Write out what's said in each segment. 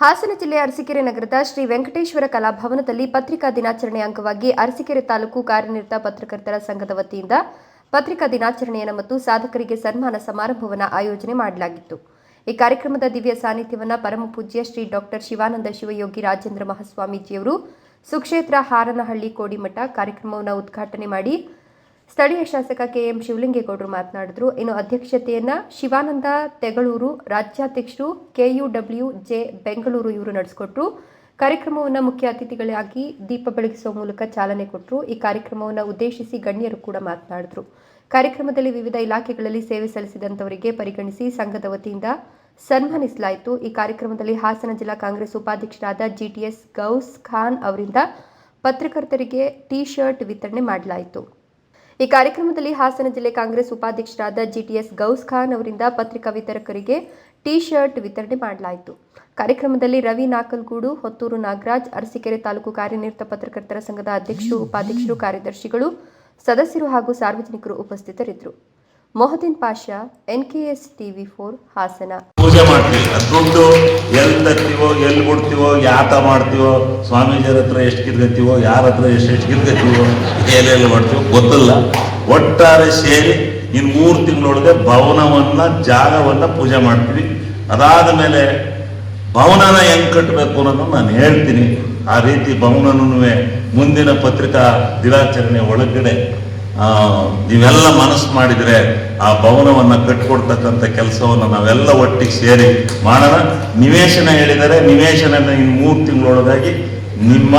ಹಾಸನ ಜಿಲ್ಲೆ ಅರಸೀಕೆರೆ ನಗರದ ಶ್ರೀ ವೆಂಕಟೇಶ್ವರ ಕಲಾಭವನದಲ್ಲಿ ಪತ್ರಿಕಾ ದಿನಾಚರಣೆ ಅಂಗವಾಗಿ ಅರಸೀಕೆರೆ ತಾಲೂಕು ಕಾರ್ಯನಿರತ ಪತ್ರಕರ್ತರ ಸಂಘದ ವತಿಯಿಂದ ಪತ್ರಿಕಾ ದಿನಾಚರಣೆಯನ್ನು ಮತ್ತು ಸಾಧಕರಿಗೆ ಸನ್ಮಾನ ಸಮಾರಂಭವನ್ನು ಆಯೋಜನೆ ಮಾಡಲಾಗಿತ್ತು. ಈ ಕಾರ್ಯಕ್ರಮದ ದಿವ್ಯ ಸಾನ್ನಿಧ್ಯವನ್ನು ಪರಮ ಪೂಜ್ಯ ಶ್ರೀ ಡಾಕ್ಟರ್ ಶಿವಾನಂದ ಶಿವಯೋಗಿ ರಾಜೇಂದ್ರ ಮಹಾಸ್ವಾಮೀಜಿಯವರು ಸುಕ್ಷೇತ್ರ ಹಾರನಹಳ್ಳಿ ಕೋಡಿಮಠ ಕಾರ್ಯಕ್ರಮವನ್ನು ಉದ್ಘಾಟನೆ ಮಾಡಿ ಸ್ಥಳೀಯ ಶಾಸಕ ಕೆಎಂ ಶಿವಲಿಂಗೇಗೌಡರು ಮಾತನಾಡಿದರು. ಇನ್ನು ಅಧ್ಯಕ್ಷತೆಯನ್ನು ಶಿವಾನಂದ ತೆಗಳೂರು ರಾಜ್ಯಾಧ್ಯಕ್ಷರು ಕೆಯುಡಬ್ಲ್ಯೂ ಜೆ ಬೆಂಗಳೂರು ಇವರು ನಡೆಸಿಕೊಟ್ರು. ಕಾರ್ಯಕ್ರಮವನ್ನು ಮುಖ್ಯ ಅತಿಥಿಗಳಾಗಿ ದೀಪ ಬೆಳಗಿಸುವ ಮೂಲಕ ಚಾಲನೆ ಕೊಟ್ಟರು ಈ ಕಾರ್ಯಕ್ರಮವನ್ನು ಉದ್ದೇಶಿಸಿ ಗಣ್ಯರು ಕೂಡ ಮಾತನಾಡಿದರು. ಕಾರ್ಯಕ್ರಮದಲ್ಲಿ ವಿವಿಧ ಇಲಾಖೆಗಳಲ್ಲಿ ಸೇವೆ ಸಲ್ಲಿಸಿದಂಥವರಿಗೆ ಪರಿಗಣಿಸಿ ಸಂಘದ ವತಿಯಿಂದ ಸನ್ಮಾನಿಸಲಾಯಿತು. ಈ ಕಾರ್ಯಕ್ರಮದಲ್ಲಿ ಹಾಸನ ಜಿಲ್ಲಾ ಕಾಂಗ್ರೆಸ್ ಉಪಾಧ್ಯಕ್ಷರಾದ ಜಿಟಿಎಸ್ ಗೌಸ್ ಖಾನ್ ಅವರಿಂದ ಪತ್ರಕರ್ತರಿಗೆ ಟಿ ಶರ್ಟ್ ವಿತರಣೆ ಮಾಡಲಾಯಿತು. ಈ ಕಾರ್ಯಕ್ರಮದಲ್ಲಿ ಹಾಸನ ಜಿಲ್ಲೆ ಕಾಂಗ್ರೆಸ್ ಉಪಾಧ್ಯಕ್ಷರಾದ ಜಿಟಿಎಸ್ ಗೌಸ್ ಖಾನ್ ಅವರಿಂದ ಪತ್ರಿಕಾ ವಿತರಕರಿಗೆ ಟಿ ಶರ್ಟ್ ವಿತರಣೆ ಮಾಡಲಾಯಿತು. ಕಾರ್ಯಕ್ರಮದಲ್ಲಿ ರವಿ ನಾಕಲ್ಗೂಡು, ಹೊತ್ತೂರು ನಾಗರಾಜ್, ಅರಸೀಕೆರೆ ತಾಲೂಕು ಕಾರ್ಯನಿರತ ಪತ್ರಕರ್ತರ ಸಂಘದ ಅಧ್ಯಕ್ಷರು, ಉಪಾಧ್ಯಕ್ಷರು, ಕಾರ್ಯದರ್ಶಿಗಳು, ಸದಸ್ಯರು ಹಾಗೂ ಸಾರ್ವಜನಿಕರು ಉಪಸ್ಥಿತರಿದ್ದರು. Mohiddin Pasha NKS TV four, Hassan. ಪೂಜೆ ಮಾಡ್ತೀವಿ. ಅದೊಂದು ಎಲ್ಲಿ ತರ್ತೀವೋ ಎಲ್ಲಿ ಬಿಡ್ತೀವೋ ಯಾತ ಮಾಡ್ತೀವೋ ಸ್ವಾಮೀಜಿಯರ ಹತ್ರ ಎಷ್ಟು ಕಿರ್ಗತ್ತೀವೋ, ಯಾರ ಹತ್ರ ಎಷ್ಟು ಎಷ್ಟು ಕಿರ್ಗತ್ತೀವೋ ಎಲ್ಲೆಲ್ಲಿ ಮಾಡ್ತೀವೋ ಗೊತ್ತಿಲ್ಲ. ಒಟ್ಟಾರೆ ಸೇರಿ ಇನ್ನು ಮೂರು ತಿಂಗಳೊಳಗೆ ಭವನವನ್ನ, ಜಾಗವನ್ನ ಪೂಜೆ ಮಾಡ್ತೀವಿ. ಅದಾದ ಮೇಲೆ ಭವನನ ಹೆಂಗ್ ಕಟ್ಟಬೇಕು ಅನ್ನೋದನ್ನ ನಾನು ಹೇಳ್ತೀನಿ. ಆ ರೀತಿ ಭವನನೂ ಮುಂದಿನ ಪತ್ರಿಕಾ ದಿನಾಚರಣೆ ಒಳಗಡೆ ನೀವೆಲ್ಲ ಮನಸ್ಸು ಮಾಡಿದರೆ ಆ ಭವನವನ್ನು ಕಟ್ಕೊಡ್ತಕ್ಕಂಥ ಕೆಲಸವನ್ನು ನಾವೆಲ್ಲ ಒಟ್ಟಿಗೆ ಸೇರಿ ಮಾಡೋಣ. ನಿವೇಶನ ಹೇಳಿದರೆ ನಿವೇಶನ ಇನ್ನು ಮೂರು ತಿಂಗಳೊಳಗಾಗಿ ನಿಮ್ಮ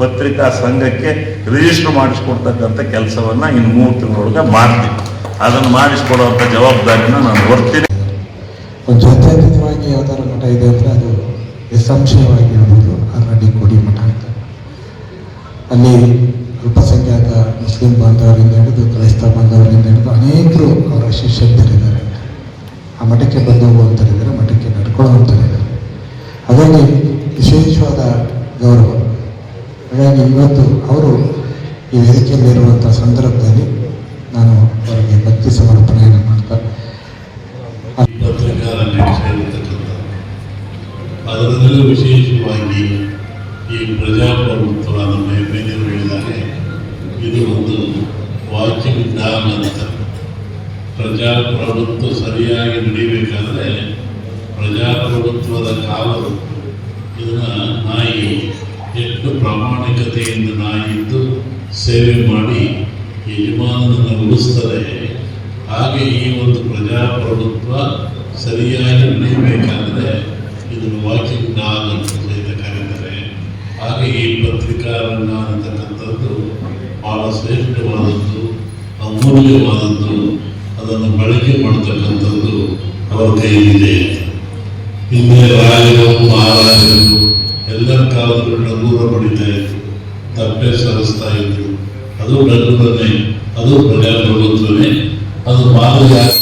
ಪತ್ರಿಕಾ ಸಂಘಕ್ಕೆ ರಿಜಿಸ್ಟರ್ ಮಾಡಿಸ್ಕೊಡ್ತಕ್ಕಂಥ ಕೆಲಸವನ್ನು ಇನ್ನು ಮೂರು ತಿಂಗಳೊಳಗೆ ಮಾಡ್ತೀನಿ ಅದನ್ನು ಮಾಡಿಸ್ಕೊಡುವಂಥ ಜವಾಬ್ದಾರಿನ ನಾನು ಹೊರ್ತೀನಿ. ಜಾತ್ಯಾತೀತವಾಗಿ ಯಾವ್ದಾದ್ರು ಮಠ ಇದೆ ಅಂದರೆ ಅದು ನಿಸ್ಸಂಶಯವಾಗಿ ಅರಡಿ ಕೋಡಿ ಮಠ ಅಂತ. ಅಲ್ಲಿ ಮುಸ್ಲಿಂ ಬಾಂಧವರಿಂದ ಹಿಡಿದು ಕ್ರೈಸ್ತ ಬಾಂಧವರಿಂದ ಹಿಡಿದು ಅನೇಕರು ಅವರ ಶಿಷ್ಯಂತರಿದ್ದಾರೆ ಆ ಮಠಕ್ಕೆ ಬಂದು ಹೋಗುವಂತರಿದ್ದಾರೆ ಮಠಕ್ಕೆ ನಡ್ಕೊಳ್ಳುವಂತರಿದ್ದಾರೆ ಅದರಲ್ಲಿ ವಿಶೇಷವಾದ ಗೌರವ. ಹಾಗಾಗಿ ಇವತ್ತು ಅವರು ಈ ವೇದಿಕೆಯಲ್ಲಿರುವಂಥ ಸಂದರ್ಭದಲ್ಲಿ ನಾನು ಅವರಿಗೆ ಭಕ್ತಿ ಸಮರ್ಪಣೆಯನ್ನು ಮಾಡ್ತಾ ಅದರಲ್ಲೂ ವಿಶೇಷವಾಗಿ ಈ ಪ್ರಜಾಪ್ರಭುತ್ವ ನಮ್ಮ ಎಮ್ಮೆಲ್ಯರು ಹೇಳಿದಾಗ ಇದು ಒಂದು ವಾಚಿಂಗ್ ಡಾಮ್ ಅಂತ. ಪ್ರಜಾಪ್ರಭುತ್ವ ಸರಿಯಾಗಿ ನಡೀಬೇಕಾದ್ರೆ ಪ್ರಜಾಪ್ರಭುತ್ವದ ಕಾವರು ಇದನ್ನು ನಾಯಿ ಎಷ್ಟು ಪ್ರಾಮಾಣಿಕತೆಯಿಂದ ನಾಯಿದ್ದು ಸೇವೆ ಮಾಡಿ ಯಜಮಾನನನ್ನು ಉಳಿಸ್ತದೆ ಹಾಗೆ ಈ ಒಂದು ಪ್ರಜಾಪ್ರಭುತ್ವ ಸರಿಯಾಗಿ ನಡೀಬೇಕಾದರೆ ಇದನ್ನು ವಾಚಿಂಗ್ ಡಾಗ್ ಅಂತ ಸಹಿತ ಕರೀತಾರೆ. ಹಾಗೆ ಈ ಪತ್ರಿಕಾ ಅಮೂಲ್ಯವಾದದ್ದು ಅದನ್ನು ಬಳಕೆ ಮಾಡತಕ್ಕಂಥದ್ದು ಅವರ ಕೈಯಲ್ಲಿದೆ. ಹಿಂದೆ ರಾಜರು, ಮಹಾರಾಜರು ಎಲ್ಲರ ಕಾಲದಲ್ಲೂ ದೂರ ಪಡಿತಾ ಇತ್ತು ತಪ್ಪೆ ಸರಿಸ್ತಾ ಇದ್ರು. ಅದು ಡಂಗೂರನೇ ಅದು ಪ್ರಜಾಪ್ರಭುತ್ವನೇ, ಅದು ಮಾದರಿ